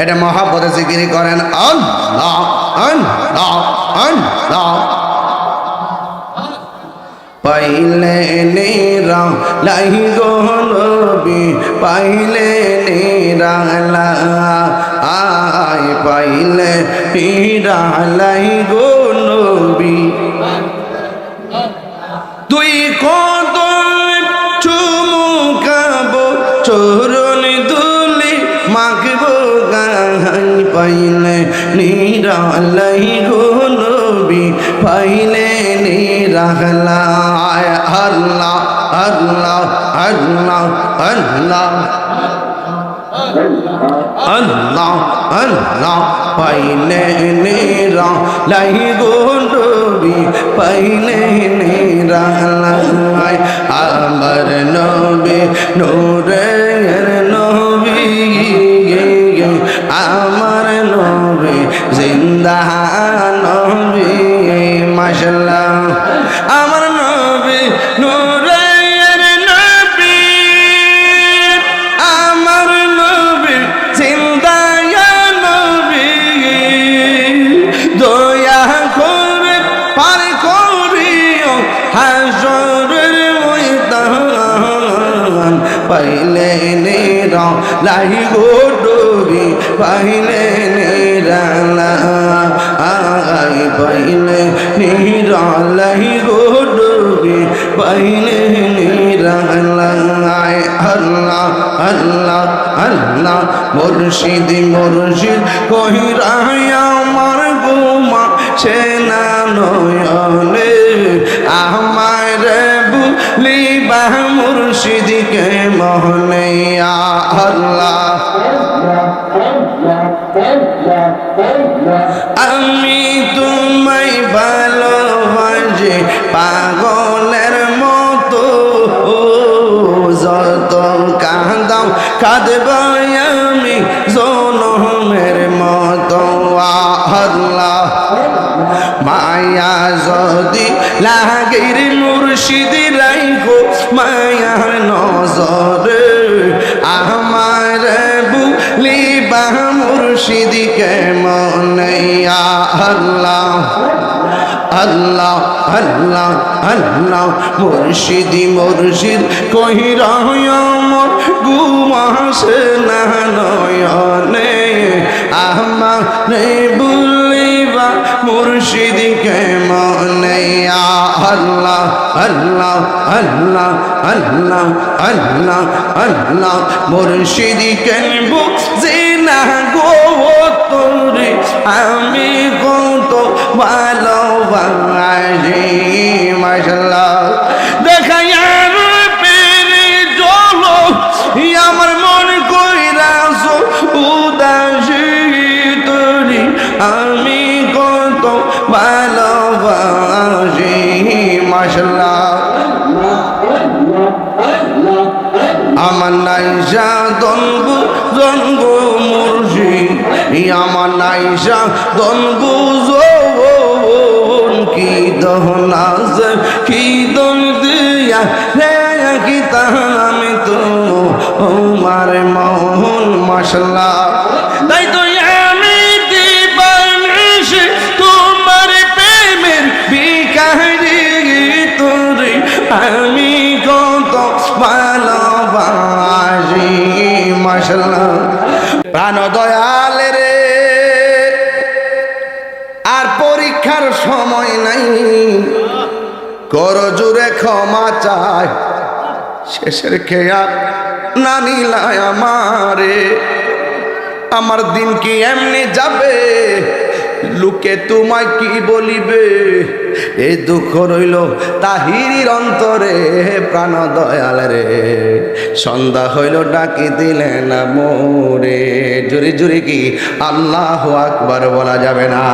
এটা মহাপদে জিকিরি করেন আল্লাহ আল্লাহ আল্লাহ পাইলে নেরা লাই গো নবী, পাইলে নেরা আয় পাইলে নেরা লাই গো নবী। তুই কত চুমুকাবো চরণ পাইলে নিরালাই গো নবী পাইলে নিরালায় আল্লাহ আল্লাহ আল্লাহ আল্লাহ। আল্লাহ আল্লাহ, পাইলে নেরা লাই গোন্ডবি পাইলে নেরা লাই আমার নবী, নূরের নবী নবী জিন্দা পাইলে নেরা লাই গো ডুবি, পাইলে নেরা আই পাইলে নেরা লাই গো ডুবি, পাইলে নেরা আয় আল্লাহ আল্লাহ আল্লাহ, মুর্শিদ মুর্শিদ কহিরাই আমার গুমা সে না নয়নে আমার বুলিবা মুর্শিদকে মোহনে আল্লাহ। আমি তোমায় ভালোবাসি, পাগলের মতো। যত কাঁদাও কাঁদব আমি জনমের মতো, আল্লাহ। মায়া যদি লাগের মুর্শিদ রাইখো মায়ার নজরে আমার বুলিবা মুর্শিদকে মনে আল্লাহ আল্লাহ আল্লাহ আল্লাহ, মুর্শিদি, মুর্শিদ কহি রহমর গুমাসে না নয়নে আমার বুলিবা মুর্শিদিকে মনে আল্লাহ আল্লাহ আল্লাহ আল্লাহ আল্লাহ আল্লাহ। মুর্শিদিকে বুঝি না গো তোরে আমি কত ভালোবাসি মাসাল্লাহ দেখা পেরে চলো আমার মন কইরাস উদাসী তোরি আমি কত ভালোবাসি মাসাল্লাহ আমার নাইসা দনগু, জনগু মুর্শি আমার নাইসা দনগু কি দহনাজ, কি দিয়া রে কি আমি তো আমার মোহন মশলা তাই তো আমি কত ভালোবাসি মশলা প্রাণ দয়াল রে। আর পরীক্ষার সময় নাই। কর জুড়ে ক্ষমা চায় শেষের খেয়া না নিলায় আমারে। আমার দিন কি এমনি যাবে? লোকে তোমায় কি বলিবে? এই দুঃখ রইল তাহিরির অন্তরে প্রাণ দয়াল রে। সন্ধ্যা হইল, ডাকি দিলেন মোরে। জুরি জুরি কি আল্লাহ আকবার বলা যাবে না।